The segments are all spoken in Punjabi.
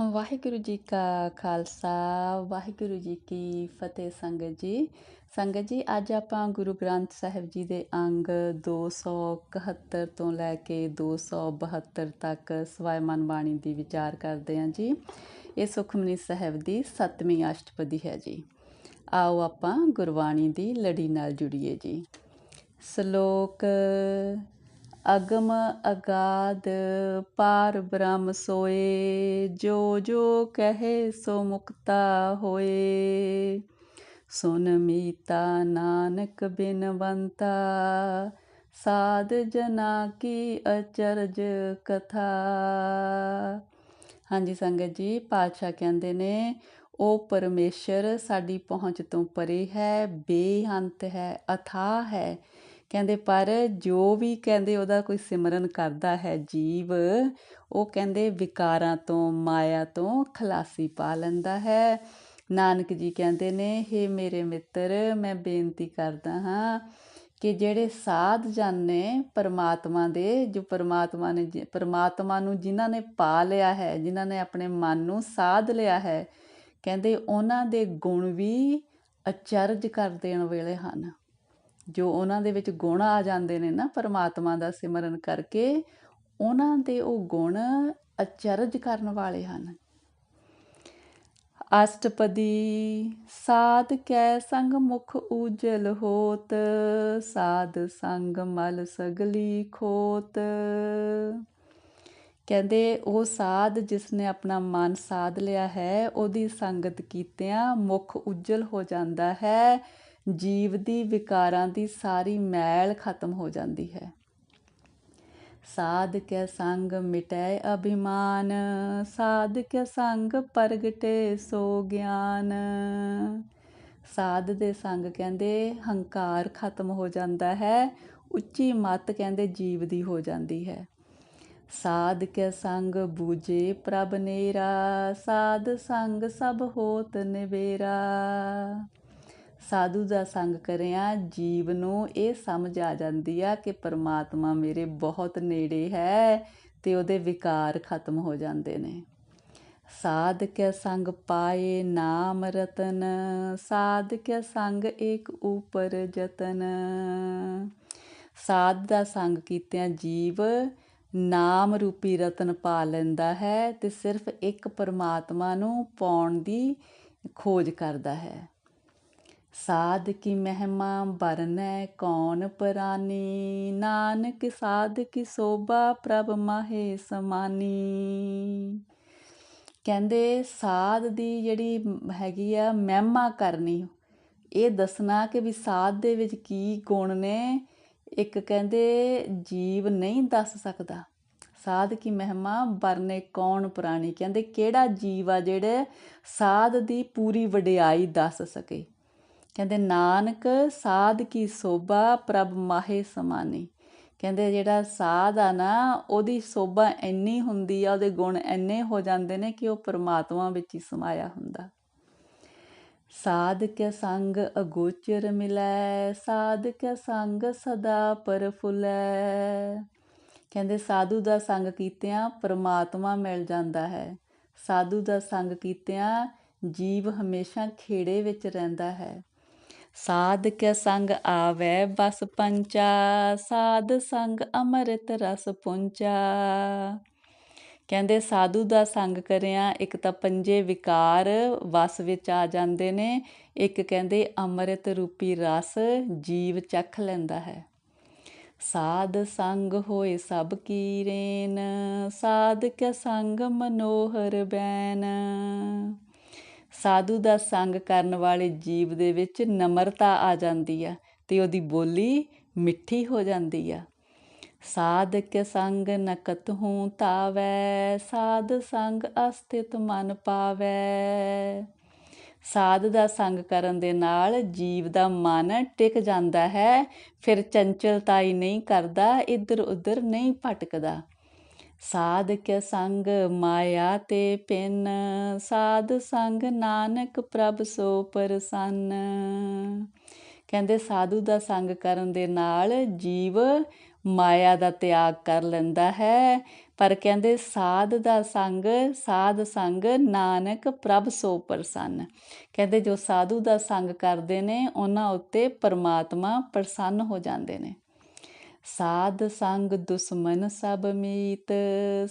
ਵਾਹਿਗੁਰੂ ਜੀ ਕਾ ਖਾਲਸਾ, ਵਾਹਿਗੁਰੂ ਜੀ ਕੀ ਫਤਿਹ ਸੰਗਤ ਜੀ। ਸੰਗਤ ਜੀ, ਅੱਜ ਆਪਾਂ ਗੁਰੂ ਗ੍ਰੰਥ ਸਾਹਿਬ ਜੀ ਦੇ ਅੰਗ 271 ਤੋਂ ਲੈ ਕੇ 272 ਤੱਕ ਸਵਾਇਮਨ ਬਾਣੀ ਦੀ ਵਿਚਾਰ ਕਰਦੇ ਹਾਂ ਜੀ। ਇਹ ਸੁਖਮਨੀ ਸਾਹਿਬ ਦੀ 7ਵੀਂ ਅਸ਼ਟਪਦੀ ਹੈ ਜੀ। ਆਓ ਆਪਾਂ ਗੁਰਬਾਣੀ ਦੀ ਲੜੀ ਨਾਲ ਜੁੜੀਏ ਜੀ। ਸ਼ਲੋਕ ਅਗਮ ਅਗਾਦ ਪਾਰ ਬ੍ਰਹਮ ਸੋਏ, ਜੋ ਜੋ ਕਹੇ ਸੋ ਮੁਕਤਾ ਹੋਏ। ਸੁਨ ਮੀਤਾ ਨਾਨਕ ਬਿਨਵੰਤਾ, ਸਾਧ ਜਨਾ ਕੀ ਅਚਰਜ ਕਥਾ। ਹਾਂਜੀ ਸੰਗਤ ਜੀ, ਪਾਤਸ਼ਾਹ ਕਹਿੰਦੇ ਨੇ, ਉਹ ਪਰਮੇਸ਼ਰ ਸਾਡੀ ਪਹੁੰਚ ਤੋਂ ਪਰੇ ਹੈ, ਬੇਅੰਤ ਹੈ, ਅਥਾਹ ਹੈ। ਕਹਿੰਦੇ, ਪਰ ਜੋ ਵੀ ਕਹਿੰਦੇ ਉਹਦਾ ਕੋਈ ਸਿਮਰਨ ਕਰਦਾ ਹੈ ਜੀਵ, ਉਹ ਕਹਿੰਦੇ ਵਿਕਾਰਾਂ ਤੋਂ, ਮਾਇਆ ਤੋਂ ਖਲਾਸੀ ਪਾ ਲੈਂਦਾ ਹੈ। ਨਾਨਕ ਜੀ ਕਹਿੰਦੇ ਨੇ हे ਮੇਰੇ ਮਿੱਤਰ, ਮੈਂ ਬੇਨਤੀ ਕਰਦਾ ਹਾਂ ਕਿ ਜਿਹੜੇ ਸਾਧ ਜਨ ਨੇ ਪਰਮਾਤਮਾ ਦੇ, ਜੋ ਪਰਮਾਤਮਾ ਨੇ ਪਰਮਾਤਮਾ ਨੂੰ ਜਿਨ੍ਹਾਂ ਨੇ ਪਾ ਲਿਆ ਹੈ, ਜਿਨ੍ਹਾਂ ਨੇ ਆਪਣੇ ਮਨ ਨੂੰ ਸਾਧ ਲਿਆ ਹੈ, ਕਹਿੰਦੇ ਉਹਨਾਂ ਦੇ ਗੁਣ ਵੀ ਅਚਰਜ ਕਰ ਦੇਣ ਵੇਲੇ ਹਨ। ਜੋ ਉਹਨਾਂ ਦੇ ਵਿੱਚ ਗੁਣ ਆ ਜਾਂਦੇ ਨੇ ਨਾ ਪਰਮਾਤਮਾ ਦਾ ਸਿਮਰਨ ਕਰਕੇ, ਉਹਨਾਂ ਦੇ ਉਹ ਗੁਣ ਅਚਰਜ ਕਰਨ ਵਾਲੇ ਹਨ। ਅਸ਼ਟਪਦੀ, ਸਾਧ ਕੈ ਸੰਗ ਮੁਖ ਉਜਲ ਹੋਤ, ਸਾਧ ਸੰਗ ਮਲ ਸਗਲੀ ਖੋਤ। ਕਹਿੰਦੇ ਉਹ ਸਾਧ ਜਿਸ ਨੇ ਆਪਣਾ ਮਨ ਸਾਧ ਲਿਆ ਹੈ, ਉਹਦੀ ਸੰਗਤ ਕੀਤਿਆਂ ਮੁਖ ਉਜਲ ਹੋ ਜਾਂਦਾ ਹੈ। ਜੀਵ ਦੀ ਵਿਕਾਰਾਂ ਦੀ ਸਾਰੀ ਮੈਲ ਖਤਮ ਹੋ ਜਾਂਦੀ ਹੈ। ਸਾਧ ਕੇ ਸੰਗ ਮਿਟੈ ਅਭਿਮਾਨ, ਸਾਧ ਕੇ ਸੰਗ ਪ੍ਰਗਟੇ ਸੋ ਗਿਆਨ। ਸਾਧ ਦੇ ਸੰਗ ਕਹਿੰਦੇ ਹੰਕਾਰ ਖਤਮ ਹੋ ਜਾਂਦਾ ਹੈ, ਉੱਚੀ ਮਤ ਕਹਿੰਦੇ ਜੀਵ ਦੀ ਹੋ ਜਾਂਦੀ ਹੈ। ਸਾਧ ਕੇ ਸੰਗ ਬੂਝੇ ਪ੍ਰਭ ਨੇਰਾ, ਸਾਧ ਸੰਗ ਸਭ ਹੋਤ ਨਿਵੇਰਾ। ਸਾਧੂ ਦਾ ਸੰਗ ਕਰਿਆ, ਜੀਵ ਨੂੰ ਇਹ ਸਮਝ ਆ ਜਾਂਦੀ ਆ ਕਿ ਪਰਮਾਤਮਾ ਮੇਰੇ ਬਹੁਤ ਨੇੜੇ ਹੈ ਤੇ ਉਹਦੇ ਵਿਕਾਰ ਖਤਮ ਹੋ ਜਾਂਦੇ ਨੇ। ਸਾਧ ਕੇ ਸੰਗ ਪਾਏ ਨਾਮ ਰਤਨ ਸਾਧ ਕੇ ਸੰਗ ਇੱਕ ਉਪਰ ਜਤਨ। ਸਾਧ ਦਾ ਸੰਗ ਕੀਤਿਆਂ ਜੀਵ ਨਾਮ ਰੂਪੀ ਰਤਨ ਪਾ ਲੈਂਦਾ ਹੈ ਤੇ ਸਿਰਫ ਇੱਕ ਪਰਮਾਤਮਾ ਨੂੰ ਪਾਉਣ ਦੀ ਖੋਜ ਕਰਦਾ ਹੈ। ਸਾਧ ਕੀ ਮਹਿਮਾ ਬਰਨੈ ਕੌਣ ਪਰਾਨੀ? ਨਾਨਕ ਸਾਧ ਕੀ ਸੋਭਾ ਪ੍ਰਭ ਮਾਹੇ ਸਮਾਨੀ? ਕਹਿੰਦੇ ਸਾਧ ਦੀ ਜਿਹੜੀ ਹੈਗੀ ਆ ਮਹਿਮਾ ਕਰਨੀ, ਇਹ ਦੱਸਣਾ ਕਿ ਵੀ ਸਾਧ ਦੇ ਵਿੱਚ ਕੀ ਗੁਣ ਨੇ? ਇੱਕ ਕਹਿੰਦੇ ਜੀਵ ਨਹੀਂ ਦੱਸ ਸਕਦਾ। ਸਾਧ ਕੀ ਮਹਿਮਾ ਬਰਨੇ ਕੌਣ ਪੁਰਾਣੀ ਕਹਿੰਦੇ ਕਿਹੜਾ ਜੀਵ ਆ ਜਿਹੜੇ ਸਾਧ ਦੀ ਪੂਰੀ ਵਡਿਆਈ ਦੱਸ ਸਕੇ? ਕਹਿੰਦੇ, ਨਾਨਕ, ਸਾਧ ਕੀ ਸੋਭਾ, ਪ੍ਰਭ ਮਾਹੇ ਸਮਾਨੀ। ਕਹਿੰਦੇ, ਜਿਹੜਾ ਸਾਧ ਆ ਨਾ, ਉਹਦੀ ਸੋਭਾ ਇੰਨੀ ਹੁੰਦੀ ਆ, ਉਹਦੇ ਗੁਣ ਇੰਨੇ ਹੋ ਜਾਂਦੇ ਨੇ ਕਿ ਉਹ ਪਰਮਾਤਮਾ ਵਿੱਚ ਹੀ ਸਮਾਇਆ ਹੁੰਦਾ। ਸਾਧ ਕੇ ਸੰਗ ਅਗੋਚਰ ਮਿਲੈ, ਸਾਧ ਕੇ ਸੰਗ ਸਦਾ ਪਰਫੁਲੈ। ਕਹਿੰਦੇ, ਸਾਧੂ ਦਾ ਸੰਗ ਕੀਤਿਆਂ ਪਰਮਾਤਮਾ ਮਿਲ ਜਾਂਦਾ ਹੈ। ਸਾਧੂ ਦਾ ਸੰਗ ਕੀਤਿਆਂ ਜੀਵ ਹਮੇਸ਼ਾ ਖੇੜੇ ਵਿੱਚ ਰਹਿੰਦਾ ਹੈ। ਸਾਧ ਕੇ ਸੰਗ ਆਵੇ ਬਸ ਪੰਚਾ, ਸਾਧ ਸੰਗ ਅੰਮ੍ਰਿਤ ਰਸ ਪੁੰਚਾ। ਕਹਿੰਦੇ ਸਾਧੂ ਦਾ ਸੰਗ ਕਰਿਆ, ਇੱਕ ਤਾਂ ਪੰਜੇ ਵਿਕਾਰ ਵਸ ਵਿੱਚ ਆ ਜਾਂਦੇ ਨੇ, ਇੱਕ ਕਹਿੰਦੇ ਅੰਮ੍ਰਿਤ ਰੂਪੀ ਰਸ ਜੀਵ ਚੱਖ ਲੈਂਦਾ ਹੈ। ਸਾਧ ਸੰਗ ਹੋਏ ਸਭ ਕੀਰੇਨ ਸਾਧ ਕੇ ਸੰਗ ਮਨੋਹਰ ਬੈਨ। ਸਾਧੂ ਦਾ ਸੰਗ ਕਰਨ ਵਾਲੇ ਜੀਵ ਦੇ ਵਿੱਚ ਨਮਰਤਾ ਆ ਜਾਂਦੀ ਆ ਤੇ ਉਹਦੀ ਬੋਲੀ ਮਿੱਠੀ ਹੋ ਜਾਂਦੀ ਆ। ਸਾਧ ਕੇ ਸੰਗ ਨਕਤ ਹੂੰ ਤਾਵੈ ਸਾਧ ਸੰਗ ਅਸਥਿਤ ਮਨ ਪਾਵੈ। ਸਾਧ ਦਾ ਸੰਗ ਕਰਨ ਦੇ ਨਾਲ ਜੀਵ ਦਾ ਮਨ ਟਿਕ ਜਾਂਦਾ ਹੈ, ਫਿਰ ਚੰਚਲਤਾ ਹੀ ਨਹੀਂ ਕਰਦਾ ਇੱਧਰ ਉੱਧਰ ਨਹੀਂ ਭਟਕਦਾ। ਸਾਧ ਕੇ ਸੰਗ ਮਾਇਆ ਤੇ ਪਿੰਨ, ਸਾਧ ਸੰਗ ਨਾਨਕ ਪ੍ਰਭ ਸੋ ਪਰਸੰਨ। ਕਹਿੰਦੇ ਸਾਧੂ ਦਾ ਸੰਗ ਕਰਨ ਦੇ ਨਾਲ ਜੀਵ ਮਾਇਆ ਦਾ ਤਿਆਗ ਕਰ ਲੈਂਦਾ ਹੈ, ਪਰ ਕਹਿੰਦੇ ਸਾਧ ਦਾ ਸੰਗ, ਸਾਧ ਸੰਗ ਨਾਨਕ ਪ੍ਰਭ ਸੋ ਪ੍ਰਸੰਨ। ਕਹਿੰਦੇ ਜੋ ਸਾਧੂ ਦਾ ਸੰਗ ਕਰਦੇ ਨੇ, ਉਹਨਾਂ ਉੱਤੇ ਪਰਮਾਤਮਾ ਪ੍ਰਸੰਨ ਹੋ ਜਾਂਦੇ ਨੇ। ਸਾਧ ਸੰਗ ਦੁਸ਼ਮਨ ਸਭ ਮੀਤ,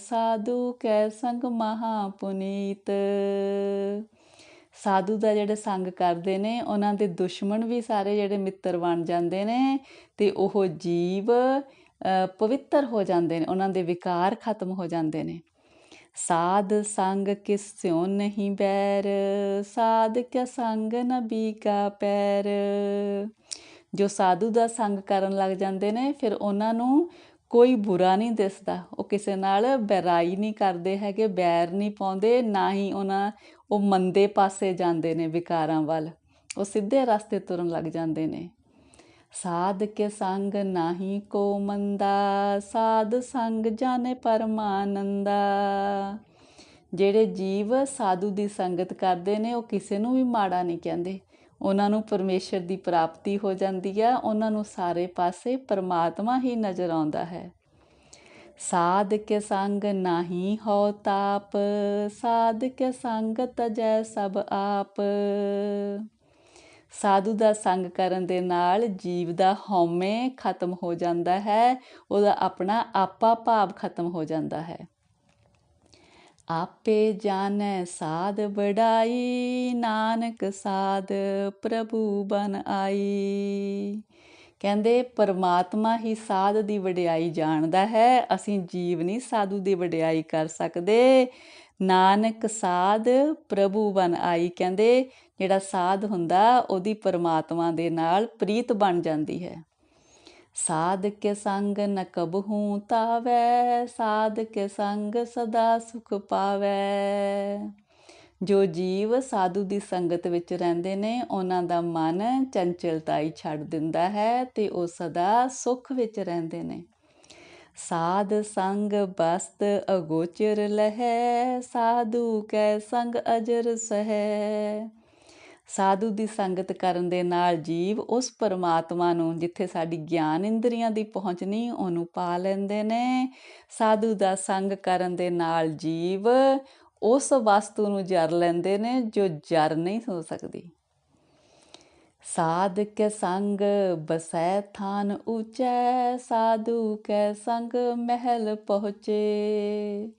ਸਾਧੂ ਕੈ ਸੰਗ ਮਹਾ ਪੁਨੀਤ। ਸਾਧੂ ਦਾ ਜਿਹੜੇ ਸੰਗ ਕਰਦੇ ਨੇ, ਉਹਨਾਂ ਦੇ ਦੁਸ਼ਮਣ ਵੀ ਸਾਰੇ ਜਿਹੜੇ ਮਿੱਤਰ ਬਣ ਜਾਂਦੇ ਨੇ ਤੇ ਉਹ ਜੀਵ ਪਵਿੱਤਰ ਹੋ ਜਾਂਦੇ ਨੇ, ਉਹਨਾਂ ਦੇ ਵਿਕਾਰ ਖਤਮ ਹੋ ਜਾਂਦੇ ਨੇ। ਸਾਧ ਸੰਗ ਕਿਸ ਸਿਉ ਨਹੀਂ ਬੈਰ, ਸਾਧ ਕਿਆ ਸੰਗ ਨਬੀ ਕਾ ਪੈਰ। ਜੋ ਸਾਧੂ ਦਾ ਸੰਗ ਕਰਨ ਲੱਗ ਜਾਂਦੇ ਨੇ, ਫਿਰ ਉਹਨਾਂ ਨੂੰ ਕੋਈ ਬੁਰਾ ਨਹੀਂ ਦਿਸਦਾ। ਉਹ ਕਿਸੇ ਨਾਲ ਬੈਰਾਈ ਨਹੀਂ ਕਰਦੇ ਹੈਗੇ, ਬੈਰ ਨਹੀਂ ਪਾਉਂਦੇ, ਨਾ ਹੀ ਉਹਨਾਂ ਉਹ ਮੰਦੇ ਪਾਸੇ ਜਾਂਦੇ ਨੇ ਵਿਕਾਰਾਂ ਵੱਲ। ਉਹ ਸਿੱਧੇ ਰਸਤੇ ਤੁਰਨ ਲੱਗ ਜਾਂਦੇ ਨੇ। ਸਾਧ ਕੇ ਸੰਗ ਨਾਹੀ ਕੋ ਮੰਦਾ, ਸਾਧ ਸੰਗ ਜਾਣੇ ਪਰਮਾਨੰਦਾ। ਜਿਹੜੇ ਜੀਵ ਸਾਧੂ ਦੀ ਸੰਗਤ ਕਰਦੇ ਨੇ, ਉਹ ਕਿਸੇ ਨੂੰ ਵੀ ਮਾੜਾ ਨਹੀਂ ਕਹਿੰਦੇ। ਉਹਨਾਂ ਨੂੰ ਪਰਮੇਸ਼ਰ ਦੀ ਪ੍ਰਾਪਤੀ ਹੋ ਜਾਂਦੀ ਆ ਉਹਨਾਂ ਨੂੰ ਸਾਰੇ ਪਾਸੇ ਪਰਮਾਤਮਾ ਹੀ ਨਜ਼ਰ ਆਉਂਦਾ ਹੈ। ਸਾਧ ਕੇ ਸੰਗ ਨਾਹੀ ਹੋ ਤਾਪ ਸਾਧ ਕੇ ਸੰਗ ਤਜੈ ਸਭ ਆਪ। ਸਾਧੂ ਦਾ ਸੰਗ ਕਰਨ ਦੇ ਨਾਲ ਜੀਵ ਦਾ ਹਉਮੈ ਖਤਮ ਹੋ ਜਾਂਦਾ ਹੈ, ਉਹਦਾ ਆਪਣਾ ਆਪਾ ਭਾਵ ਖਤਮ ਹੋ ਜਾਂਦਾ ਹੈ। ਆਪੇ ਜਾਣੈ ਸਾਧ ਬੜਾਈ ਨਾਨਕ ਸਾਧ ਪ੍ਰਭੂ ਬਨ ਆਈ। ਕਹਿੰਦੇ, ਪਰਮਾਤਮਾ ਹੀ ਸਾਧ ਦੀ ਵਡਿਆਈ ਜਾਣਦਾ ਹੈ, ਅਸੀਂ ਜੀਵ ਨਹੀਂ ਸਾਧੂ ਦੀ ਵਡਿਆਈ ਕਰ ਸਕਦੇ। ਨਾਨਕ ਸਾਧ ਪ੍ਰਭੂ ਬਨ ਆਈ ਕਹਿੰਦੇ, ਜਿਹੜਾ ਸਾਧ ਹੁੰਦਾ, ਉਹਦੀ ਪਰਮਾਤਮਾ ਦੇ ਨਾਲ ਪ੍ਰੀਤ ਬਣ ਜਾਂਦੀ ਹੈ। ਸਾਧ ਕੇ ਸੰਗ ਨ ਕਬਹੂ ਤਾਵੈ ਸਾਧ ਕੇ ਸੰਗ ਸਦਾ ਸੁਖ ਪਾਵੈ। ਜੋ ਜੀਵ ਸਾਧੂ ਦੀ ਸੰਗਤ ਵਿੱਚ ਰਹਿੰਦੇ ਨੇ, ਉਹਨਾਂ ਦਾ ਮਨ ਚੰਚਲਤਾਈ ਛੱਡ ਦਿੰਦਾ ਹੈ ਤੇ ਉਹ ਸਦਾ ਸੁਖ ਵਿੱਚ ਰਹਿੰਦੇ ਨੇ। ਸਾਧ ਸੰਗ ਬਸਤ ਅਗੋਚਰ ਲਹੈ, ਸਾਧੂ ਕੈ ਸੰਗ ਅਜਰ ਸਹੈ। ਸਾਧੂ ਦੀ ਸੰਗਤ ਕਰਨ ਦੇ ਨਾਲ ਜੀਵ ਉਸ ਪਰਮਾਤਮਾ ਨੂੰ ਜਿੱਥੇ ਸਾਡੀ ਗਿਆਨ ਇੰਦਰੀਆਂ ਦੀ ਪਹੁੰਚ ਨਹੀਂ, ਉਹਨੂੰ ਪਾ ਲੈਂਦੇ ਨੇ। ਸਾਧੂ ਦਾ ਸੰਗ ਕਰਨ ਦੇ ਨਾਲ ਜੀਵ ਉਸ ਵਸਤੂ ਨੂੰ ਜਰ ਲੈਂਦੇ ਨੇ, ਜੋ ਜਰ ਨਹੀਂ ਹੋ ਸਕਦੀ। ਸਾਧ ਕੇ ਸੰਗ, ਬਸੈ ਥਾਨ ਉਚੈ ਸਾਧੂ ਕੈ ਸੰਗ ਮਹਿਲ ਪਹੁੰਚੇ।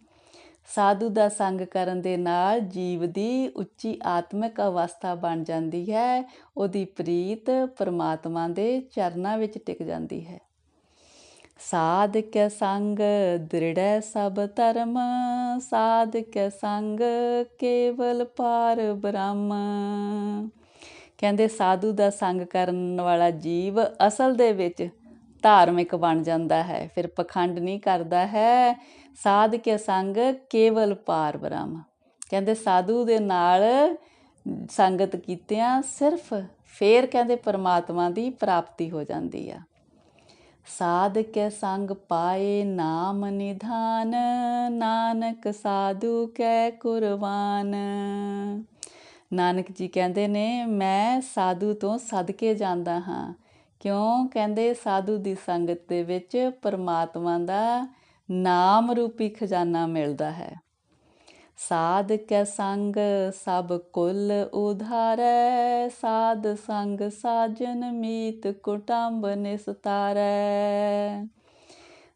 ਸਾਧੂ ਦਾ ਸੰਗ ਕਰਨ ਦੇ ਨਾਲ ਜੀਵ ਦੀ ਉੱਚੀ ਆਤਮਿਕ ਅਵਸਥਾ ਬਣ ਜਾਂਦੀ ਹੈ। ਉਹਦੀ ਪ੍ਰੀਤ ਪਰਮਾਤਮਾ ਦੇ ਚਰਨਾਂ ਵਿੱਚ ਟਿਕ ਜਾਂਦੀ ਹੈ। ਸਾਧ ਕੇ ਸੰਗ ਦ੍ਰਿੜੈ ਸਭ ਧਰਮ ਸਾਧ ਕੇ ਸੰਗ ਕੇਵਲ ਪਾਰ ਬ੍ਰਹਮ। ਕਹਿੰਦੇ ਸਾਧੂ ਦਾ ਸੰਗ ਕਰਨ ਵਾਲਾ ਜੀਵ ਅਸਲ ਦੇ ਵਿੱਚ ਧਾਰਮਿਕ ਬਣ ਜਾਂਦਾ ਹੈ, ਫਿਰ ਪਖੰਡ ਨਹੀਂ ਕਰਦਾ ਹੈ। ਸਾਧ ਕੇ ਸੰਗ ਕੇਵਲ ਪਾਰ ਬ੍ਰਹਮ। ਕਹਿੰਦੇ ਸਾਧੂ ਦੇ ਨਾਲ ਸੰਗਤ ਕੀਤਿਆਂ ਸਿਰਫ ਫੇਰ ਕਹਿੰਦੇ ਪਰਮਾਤਮਾ ਦੀ ਪ੍ਰਾਪਤੀ ਹੋ ਜਾਂਦੀ ਆ। ਸਾਧ ਕੇ ਸੰਗ ਪਾਏ ਨਾਮ ਨਿਧਾਨ, ਨਾਨਕ ਸਾਧੂ ਕੈ ਕੁਰਬਾਨ। ਨਾਨਕ ਜੀ ਕਹਿੰਦੇ ਨੇ, ਮੈਂ ਸਾਧੂ ਤੋਂ ਸਦਕੇ ਜਾਂਦਾ ਹਾਂ। ਕਿਉਂ? ਕਹਿੰਦੇ ਸਾਧੂ ਦੀ ਸੰਗਤ ਦੇ ਵਿੱਚ ਪਰਮਾਤਮਾ ਦਾ ਨਾਮ ਰੂਪੀ ਖਜ਼ਾਨਾ ਮਿਲਦਾ ਹੈ। ਸਾਧ ਕੈ ਸੰਗ, ਸਭ ਕੁਲ ਉਧਾਰੈ। ਸਾਧ ਸੰਗ ਸਾਜਨ ਮੀਤ ਕੁਟੰਬ ਨਿਸਤਾਰੈ।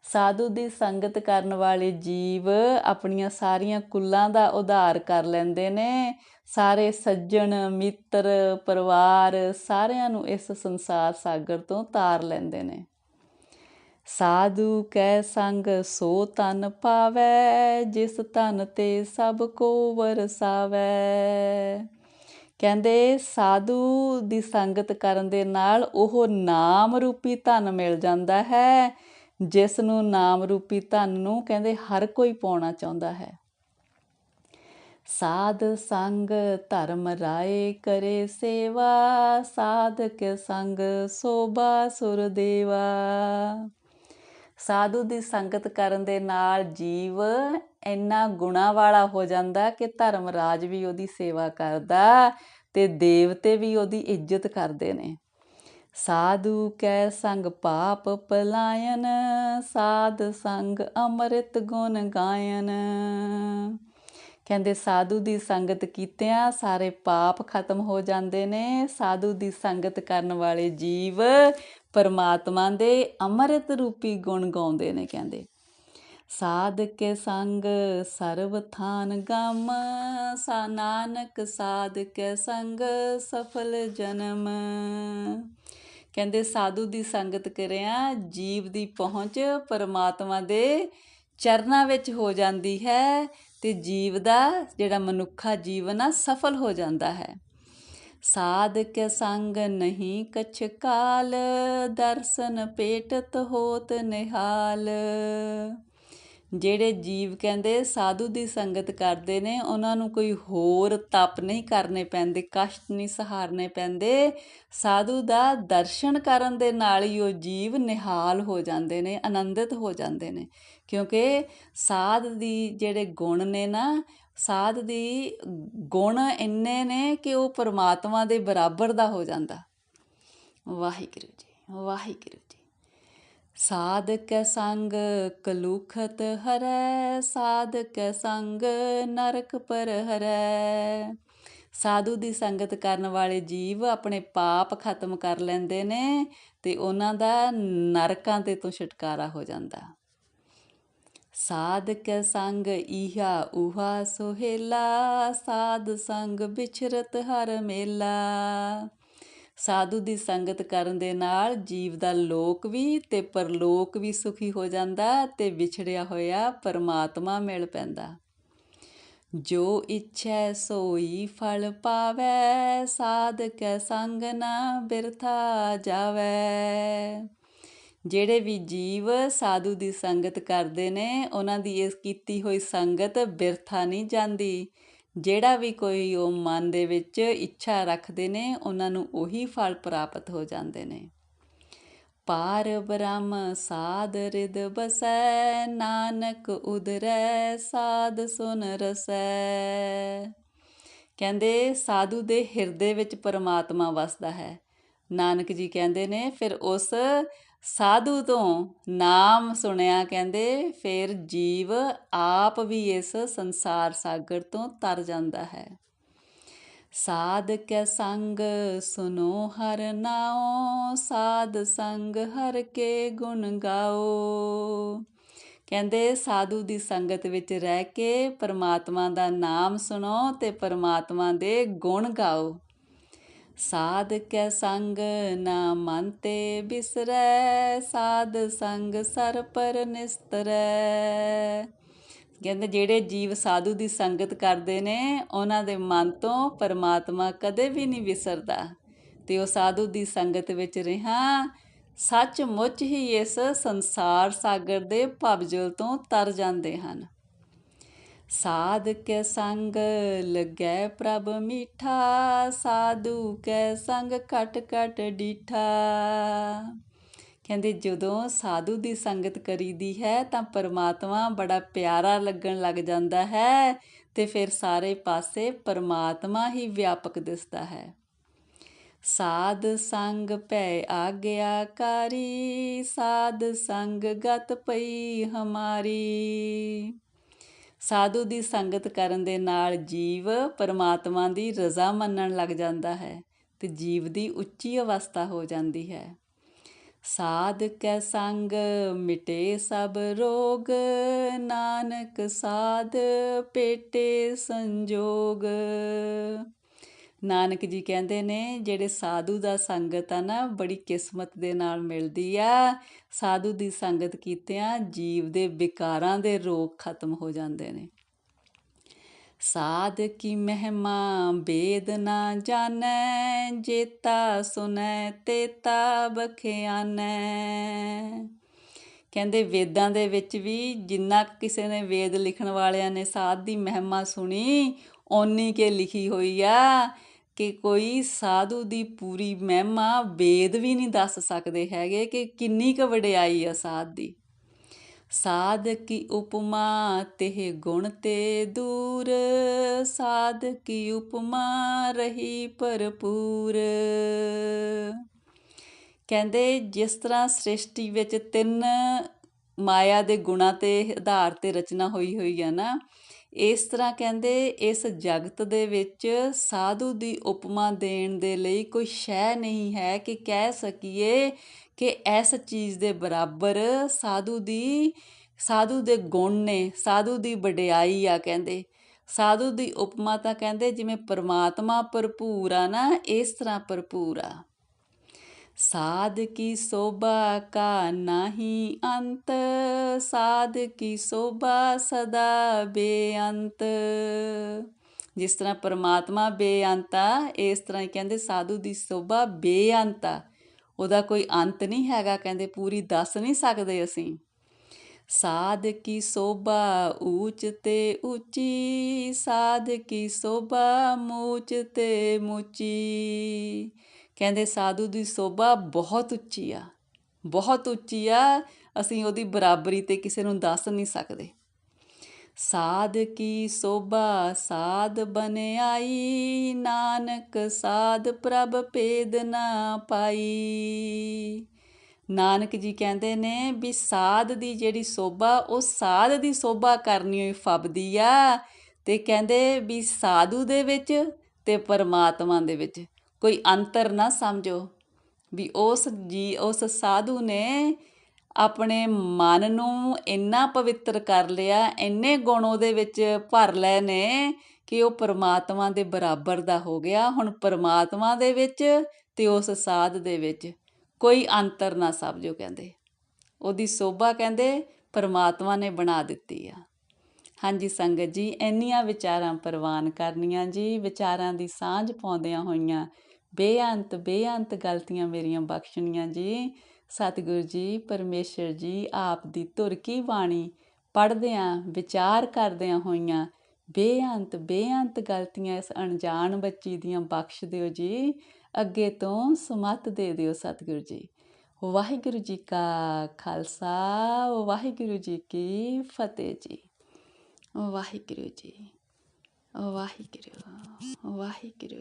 ਸਾਧੂ ਦੀ ਸੰਗਤ ਕਰਨ ਵਾਲੇ ਜੀਵ ਆਪਣੀਆਂ ਸਾਰੀਆਂ ਕੁੱਲਾਂ ਦਾ ਉਧਾਰ ਕਰ ਲੈਂਦੇ ਨੇ। ਸਾਰੇ ਸੱਜਣ, ਮਿੱਤਰ, ਪਰਿਵਾਰ ਸਾਰਿਆਂ ਨੂੰ ਇਸ ਸੰਸਾਰ ਸਾਗਰ ਤੋਂ ਤਾਰ ਲੈਂਦੇ ਨੇ। ਸਾਧੂ ਕੈ ਸੰਗ, ਸੋ ਤਨ ਪਾਵੈ, ਜਿਸ ਤਨ ਤੇ ਸਭ ਕੋ ਵਰਸਾਵੈ। ਕਹਿੰਦੇ, ਸਾਧੂ ਦੀ ਸੰਗਤ ਕਰਨ ਦੇ ਨਾਲ ਉਹ ਨਾਮ ਰੂਪੀ ਧਨ ਮਿਲ ਜਾਂਦਾ ਹੈ, ਜਿਸ ਨੂੰ ਨਾਮ ਰੂਪੀ ਧਨ ਨੂੰ ਕਹਿੰਦੇ ਹਰ ਕੋਈ ਪਾਉਣਾ ਚਾਹੁੰਦਾ ਹੈ। ਸਾਧ ਸੰਗ ਧਰਮ ਰਾਏ ਕਰੇ ਸੇਵਾ, ਸਾਧਕ ਸੰਗ ਸੋਭਾ ਸੁਰ ਦੇਵਾ। ਸਾਧੂ ਦੀ ਸੰਗਤ ਕਰਨ ਦੇ ਨਾਲ ਜੀਵ ਇੰਨਾ ਗੁਣਾ ਵਾਲਾ ਹੋ ਜਾਂਦਾ ਕਿ ਧਰਮ ਰਾਜ ਵੀ ਉਹਦੀ ਸੇਵਾ ਕਰਦਾ ਤੇ ਦੇਵਤੇ ਵੀ ਉਹਦੀ ਇੱਜ਼ਤ ਕਰਦੇ ਨੇ। ਸਾਧੂ ਕੈ ਸੰਗ ਪਾਪ ਪਲਾਇਨ, ਸਾਧ ਸੰਗ ਅੰਮ੍ਰਿਤ ਗੁਣ ਗਾਇਨ। ਕਹਿੰਦੇ ਸਾਧੂ ਦੀ ਸੰਗਤ ਕੀਤਿਆਂ ਸਾਰੇ ਪਾਪ ਖਤਮ ਹੋ ਜਾਂਦੇ ਨੇ। ਸਾਧੂ ਦੀ ਸੰਗਤ ਕਰਨ ਵਾਲੇ ਜੀਵ ਪਰਮਾਤਮਾ ਦੇ ਅੰਮ੍ਰਿਤ ਰੂਪੀ ਗੁਣ ਗਾਉਂਦੇ ਨੇ ਕਹਿੰਦੇ। ਸਾਧ ਕੇ ਸੰਗ ਸਰਬ ਥਾਨ ਗਮ, ਸਾ ਨਾਨਕ ਸਾਧ ਕੇ ਸੰਗ ਸਫਲ ਜਨਮ। ਕਹਿੰਦੇ ਸਾਧੂ ਦੀ ਸੰਗਤ ਕਰਿਆ, ਜੀਵ ਦੀ ਪਹੁੰਚ ਪਰਮਾਤਮਾ ਦੇ ਚਰਨਾਂ ਵਿੱਚ ਹੋ ਜਾਂਦੀ ਹੈ। ਅਤੇ ਜੀਵ ਦਾ ਜਿਹੜਾ ਮਨੁੱਖਾ ਜੀਵਨ ਆ, ਸਫਲ ਹੋ ਜਾਂਦਾ ਹੈ। ਸਾਧ ਕੇ ਸੰਗ ਨਹੀਂ ਕਛ ਕਾਲ, ਦਰਸ਼ਨ ਪੇਟਤ ਹੋਤ ਨਿਹਾਲ। ਜਿਹੜੇ ਜੀਵ ਕਹਿੰਦੇ ਸਾਧੂ ਦੀ ਸੰਗਤ ਕਰਦੇ ਨੇ, ਉਹਨਾਂ ਨੂੰ ਕੋਈ ਹੋਰ ਤਪ ਨਹੀਂ ਕਰਨੇ ਪੈਂਦੇ, ਕਸ਼ਟ ਨਹੀਂ ਸਹਾਰਨੇ ਪੈਂਦੇ। ਸਾਧੂ ਦਾ ਦਰਸ਼ਨ ਕਰਨ ਦੇ ਨਾਲ ਹੀ ਉਹ ਜੀਵ ਨਿਹਾਲ ਹੋ ਜਾਂਦੇ ਨੇ, ਆਨੰਦਿਤ ਹੋ ਜਾਂਦੇ ਨੇ। ਕਿਉਂਕਿ ਸਾਧ ਦੀ ਜਿਹੜੇ ਗੁਣ ਨੇ ਨਾ, ਸਾਧ ਦੀ ਗੁਣ ਇੰਨੇ ਨੇ ਕਿ ਉਹ ਪਰਮਾਤਮਾ ਦੇ ਬਰਾਬਰ ਦਾ ਹੋ ਜਾਂਦਾ। ਵਾਹਿਗੁਰੂ ਜੀ, ਵਾਹਿਗੁਰੂ ਜੀ ਸਾਧ ਕੈ ਸੰਗ ਕਲੂਖਤ ਹਰੈ ਸਾਧ ਕੈ ਸੰਗ ਨਰਕ ਪਰ ਹਰੈ ਸਾਧੂ ਦੀ ਸੰਗਤ ਕਰਨ ਵਾਲੇ ਜੀਵ ਆਪਣੇ ਪਾਪ ਖਤਮ ਕਰ ਲੈਂਦੇ ਨੇ ਤੇ ਉਹਨਾਂ ਦਾ ਨਰਕਾਂ ਤੇ ਤੋਂ ਛੁਟਕਾਰਾ ਹੋ ਜਾਂਦਾ। ਸਾਧ ਕੈ ਸੰਗ ਈਹਾ ਉਹਾ ਸੋਹੇਲਾ, ਸਾਧ ਸੰਗ ਵਿਚਰਤ ਹਰ ਮੇਲਾ। ਸਾਧੂ ਦੀ ਸੰਗਤ ਕਰਨ ਦੇ ਨਾਲ ਜੀਵ ਦਾ ਲੋਕ ਵੀ ਤੇ ਪਰਲੋਕ ਵੀ ਸੁਖੀ ਹੋ ਜਾਂਦਾ ਤੇ ਵਿਛੜਿਆ ਹੋਇਆ ਪਰਮਾਤਮਾ ਮਿਲ ਪੈਂਦਾ। ਜੋ ਇੱਛੈ ਸੋਈ ਫਲ ਪਾਵੈ, ਸਾਧਕ ਸੰਗ ਨਾ ਬਿਰਥਾ ਜਾਵੈ। ਜਿਹੜੇ ਵੀ ਜੀਵ ਸਾਧੂ ਦੀ ਸੰਗਤ ਕਰਦੇ ਨੇ, ਉਹਨਾਂ ਦੀ ਇਸ ਕੀਤੀ ਹੋਈ ਸੰਗਤ ਬਿਰਥਾ ਨਹੀਂ ਜਾਂਦੀ। ਜਿਹੜਾ ਵੀ ਕੋਈ ਉਹ ਮਨ ਦੇ ਵਿੱਚ ਇੱਛਾ ਰੱਖਦੇ ਨੇ, ਉਹਨਾਂ ਨੂੰ ਉਹੀ ਫਲ ਪ੍ਰਾਪਤ ਹੋ ਜਾਂਦੇ ਨੇ। ਪਾਰ ਬ੍ਰਹਮ ਸਾਧ ਰਿਦ ਬਸੈ, ਨਾਨਕ ਉਦਰੈ ਸਾਧ ਸੁਨ ਰਸੈ। ਕਹਿੰਦੇ ਸਾਧੂ ਦੇ ਹਿਰਦੇ ਵਿੱਚ ਪਰਮਾਤਮਾ ਵਸਦਾ ਹੈ। ਨਾਨਕ ਜੀ ਕਹਿੰਦੇ ਨੇ, ਫਿਰ ਉਸ ਸਾਧੂ ਤੋਂ ਨਾਮ ਸੁਣਿਆ ਕਹਿੰਦੇ, ਫਿਰ ਜੀਵ ਆਪ ਵੀ ਇਸ ਸੰਸਾਰ ਸਾਗਰ ਤੋਂ ਤਰ ਜਾਂਦਾ ਹੈ। ਸਾਧ ਕੈ ਸੰਗ ਸੁਨੋ ਹਰ ਨਾਉ, ਸਾਧ ਸੰਗ ਹਰ ਕੇ ਗੁਣ ਗਾਓ। ਕਹਿੰਦੇ, ਸਾਧੂ ਦੀ ਸੰਗਤ ਵਿੱਚ ਰਹਿ ਕੇ ਪਰਮਾਤਮਾ ਦਾ ਨਾਮ ਸੁਣੋ ਤੇ ਪਰਮਾਤਮਾ ਦੇ ਗੁਣ ਗਾਓ। ਸਾਧ ਕੈ ਸੰਗ ਨਾ ਮਨ ਤੇ ਬਿਸਰੈ, ਸਾਧ ਸੰਗ ਸਰ ਪਰ ਨਿਸਤਰੈ। ਕਹਿੰਦੇ ਜਿਹੜੇ ਜੀਵ ਸਾਧੂ ਦੀ ਸੰਗਤ ਕਰਦੇ ਨੇ, ਉਹਨਾਂ ਦੇ ਮਨ ਤੋਂ ਪਰਮਾਤਮਾ ਕਦੇ ਵੀ ਨਹੀਂ ਵਿਸਰਦਾ। ਤੇ ਉਹ ਸਾਧੂ ਦੀ ਸੰਗਤ ਵਿੱਚ ਰਹਾ। ਸੱਚਮੁੱਚ ਹੀ ਇਸ ਸੰਸਾਰ ਸਾਗਰ ਦੇ ਭਵਜਲ ਤੋਂ ਤਰ ਜਾਂਦੇ ਹਨ। ਸਾਧ ਕੇ ਸੰਗ ਲੱਗੈ ਪ੍ਰਭ ਮੀਠਾ ਸਾਧੂ ਕੈ ਸੰਗ ਕਟ ਕਟ ਡੀਠਾ। ਕਹਿੰਦੇ ਜਦੋਂ ਸਾਧੂ ਦੀ ਸੰਗਤ ਕਰੀਦੀ ਹੈ ਤਾਂ ਪਰਮਾਤਮਾ ਬੜਾ ਪਿਆਰਾ ਲੱਗਣ ਲੱਗ ਜਾਂਦਾ ਹੈ ਤੇ ਫਿਰ ਸਾਰੇ ਪਾਸੇ ਪਰਮਾਤਮਾ ਹੀ ਵਿਆਪਕ ਦਿਸਦਾ ਹੈ। ਸਾਧ ਸੰਗ ਭੈ ਆਗਿਆਕਾਰੀ ਸਾਧ ਸੰਗ ਗਤ ਪਈ ਹਮਾਰੀ। ਸਾਧੂ ਦੀ ਸੰਗਤ ਕਰਨ ਦੇ ਨਾਲ ਜੀਵ ਪਰਮਾਤਮਾ ਦੀ ਰਜ਼ਾ ਮੰਨਣ ਲੱਗ ਜਾਂਦਾ ਹੈ ਤੇ ਜੀਵ ਦੀ ਉੱਚੀ ਅਵਸਥਾ ਹੋ ਜਾਂਦੀ ਹੈ। ਸਾਧ ਕੈ ਸੰਗ, ਮਿਟੇ ਸਭ ਰੋਗ, ਨਾਨਕ ਸਾਧ ਪੇਟੇ ਸੰਜੋਗ। ਨਾਨਕ ਜੀ ਕਹਿੰਦੇ ਨੇ, ਜਿਹੜੇ ਸਾਧੂ ਦਾ ਸੰਗਤ ਆ ਨਾ, ਬੜੀ ਕਿਸਮਤ ਦੇ ਨਾਲ ਮਿਲਦੀ ਆ। ਸਾਧੂ ਦੀ ਸੰਗਤ ਕੀਤਿਆਂ ਜੀਵ ਦੇ ਵਿਕਾਰਾਂ ਦੇ ਰੋਗ ਖਤਮ ਹੋ ਜਾਂਦੇ ਨੇ। ਸਾਧ ਕੀ ਮਹਿਮਾ, ਬੇਦ ਨਾ ਜਾਣੈ, ਜੇਤਾ ਸੁਨੈ ਤੇਤਾ ਬਖਿਆਨੈ ਕਹਿੰਦੇ ਵੇਦਾਂ ਦੇ ਵਿੱਚ ਵੀ ਜਿੰਨਾ ਕਿਸੇ ਨੇ ਵੇਦ ਲਿਖਣ ਵਾਲਿਆਂ ਨੇ ਸਾਧ ਦੀ ਮਹਿਮਾ ਸੁਣੀ, ਓਨੀ ਕੇ ਲਿਖੀ ਹੋਈ ਆ। ਕਿ ਕੋਈ ਸਾਧੂ ਦੀ ਪੂਰੀ ਮਹਿਮਾ ਵੇਦ ਵੀ ਨਹੀਂ ਦੱਸ ਸਕਦੇ ਹੈਗੇ ਕਿ ਕਿੰਨੀ ਕੁ ਵਡਿਆਈ ਆ ਸਾਧ ਦੀ। ਸਾਧ ਕੀ ਉਪਮਾ ਤੇ ਗੁਣ ਤੇ ਦੂਰ, ਸਾਧ ਕੀ ਉਪਮਾ ਰਹੀ ਭਰਪੂਰ। ਕਹਿੰਦੇ ਜਿਸ ਤਰ੍ਹਾਂ ਸ੍ਰਿਸ਼ਟੀ ਵਿੱਚ ਤਿੰਨ ਮਾਇਆ ਦੇ ਗੁਣਾਂ ਤੇ ਆਧਾਰ ਤੇ ਰਚਨਾ ਹੋਈ ਹੋਈ ਆ ਨਾ ਇਸ ਤਰ੍ਹਾਂ ਕਹਿੰਦੇ ਇਸ ਜਗਤ ਦੇ ਵਿੱਚ ਸਾਧੂ ਦੀ ਉਪਮਾ ਦੇਣ ਦੇ ਲਈ ਕੋਈ ਸ਼ੈ ਨਹੀਂ ਹੈ ਕਿ ਕਹਿ ਸਕੀਏ ਕਿ ਇਸ ਚੀਜ਼ ਦੇ ਬਰਾਬਰ ਸਾਧੂ ਦੀ, ਸਾਧੂ ਦੇ ਗੁਣ ਨੇ, ਸਾਧੂ ਦੀ ਵਡਿਆਈ ਆ ਕਹਿੰਦੇ। ਸਾਧੂ ਦੀ ਉਪਮਾ ਤਾਂ ਕਹਿੰਦੇ ਜਿਵੇਂ ਪਰਮਾਤਮਾ ਭਰਪੂਰ ਆ ਨਾ, ਇਸ ਤਰ੍ਹਾਂ ਭਰਪੂਰ ਆ। ਸਾਧ ਕੀ ਸੋਭਾ ਕਾ ਨਾਹੀ ਅੰਤ, ਸਾਧ ਕੀ ਸੋਭਾ ਸਦਾ ਬੇਅੰਤ। ਜਿਸ ਤਰ੍ਹਾਂ ਪਰਮਾਤਮਾ ਬੇਅੰਤ ਆ, ਇਸ ਤਰ੍ਹਾਂ ਹੀ ਕਹਿੰਦੇ ਸਾਧੂ ਦੀ ਸੋਭਾ ਬੇਅੰਤ ਆ। ਉਹਦਾ ਕੋਈ ਅੰਤ ਨਹੀਂ ਹੈਗਾ, ਕਹਿੰਦੇ ਪੂਰੀ ਦੱਸ ਨਹੀਂ ਸਕਦੇ ਅਸੀਂ। ਸਾਧ ਕੀ ਸੋਭਾ ਊਚ ਤੇ ਉੱਚੀ, ਸਾਧ ਕੀ ਸੋਭਾ ਮੂਚ ਤੇ ਮੂਚੀ। ਕਹਿੰਦੇ, ਸਾਧੂ ਦੀ ਸੋਭਾ ਬਹੁਤ ਉੱਚੀ ਆ। ਬਹੁਤ ਉੱਚੀ ਆ। ਅਸੀਂ ਉਹਦੀ ਬਰਾਬਰੀ ਤੇ ਕਿਸੇ ਨੂੰ ਦੱਸ ਨਹੀਂ ਸਕਦੇ। ਸਾਧ ਕੀ ਸੋਭਾ? ਸਾਧ ਬਨਿਆਈ ਨਾਨਕ ਸਾਧ ਪ੍ਰਭ ਭੇਦ ਨਾ ਪਾਈ। ਨਾਨਕ ਜੀ ਕਹਿੰਦੇ ਨੇ ਵੀ ਸਾਧ ਦੀ ਜਿਹੜੀ ਸੋਭਾ, ਉਹ ਸਾਧ ਦੀ ਸੋਭਾ ਕਰਨੀ ਹੋਈ ਫਬਦੀ ਆ। ਤੇ ਕਹਿੰਦੇ ਵੀ ਸਾਧੂ ਦੇ ਵਿੱਚ ਤੇ ਪਰਮਾਤਮਾ ਦੇ ਵਿੱਚ। ਕੋਈ ਅੰਤਰ ਨਾ ਸਮਝੋ ਵੀ ਉਸ ਜੀ, ਉਸ ਸਾਧੂ ਨੇ ਆਪਣੇ ਮਨ ਨੂੰ ਇੰਨਾ ਪਵਿੱਤਰ ਕਰ ਲਿਆ, ਇੰਨੇ ਗੁਣ ਉਹਦੇ ਵਿੱਚ ਭਰ ਲਏ ਨੇ ਕਿ ਉਹ ਪਰਮਾਤਮਾ ਦੇ ਬਰਾਬਰ ਦਾ ਹੋ ਗਿਆ। ਹੁਣ ਪਰਮਾਤਮਾ ਦੇ ਵਿੱਚ ਤੇ ਉਸ ਸਾਧ ਦੇ ਵਿੱਚ ਕੋਈ ਅੰਤਰ ਨਾ ਸਮਝੋ ਕਹਿੰਦੇ। ਉਹਦੀ ਸੋਭਾ ਕਹਿੰਦੇ ਪਰਮਾਤਮਾ ਨੇ ਬਣਾ ਦਿੱਤੀ ਆ। ਹਾਂਜੀ ਸੰਗਤ ਜੀ, ਇੰਨੀਆਂ ਵਿਚਾਰਾਂ ਪ੍ਰਵਾਨ ਕਰਨੀਆਂ ਜੀ, ਵਿਚਾਰਾਂ ਦੀ ਸਾਂਝ ਪਾਉਂਦਿਆਂ ਹੋਈਆਂ ਬੇਅੰਤ ਬੇਅੰਤ ਗਲਤੀਆਂ ਮੇਰੀਆਂ ਬਖਸ਼ਣੀਆਂ ਜੀ। ਸਤਿਗੁਰੂ ਜੀ, ਪਰਮੇਸ਼ਰ ਜੀ, ਆਪ ਦੀ ਧੁਰ ਕੀ ਬਾਣੀ? ਪੜ੍ਹਦਿਆਂ, ਵਿਚਾਰ ਕਰਦਿਆਂ ਹੋਈਆਂ ਬੇਅੰਤ ਬੇਅੰਤ ਗਲਤੀਆਂ ਇਸ ਅਣਜਾਣ ਬੱਚੀ ਦੀਆਂ ਬਖਸ਼ ਦਿਓ ਜੀ। ਅੱਗੇ ਤੋਂ ਸਮਤ ਦੇ ਦਿਓ ਸਤਿਗੁਰੂ ਜੀ। ਵਾਹਿਗੁਰੂ ਜੀ ਕਾ ਖਾਲਸਾ, ਵਾਹਿਗੁਰੂ ਜੀ ਕੀ ਫਤਿਹ ਜੀ। ਵਾਹਿਗੁਰੂ ਜੀ, ਵਾਹਿਗੁਰੂ ਵਾਹਿਗੁਰੂ।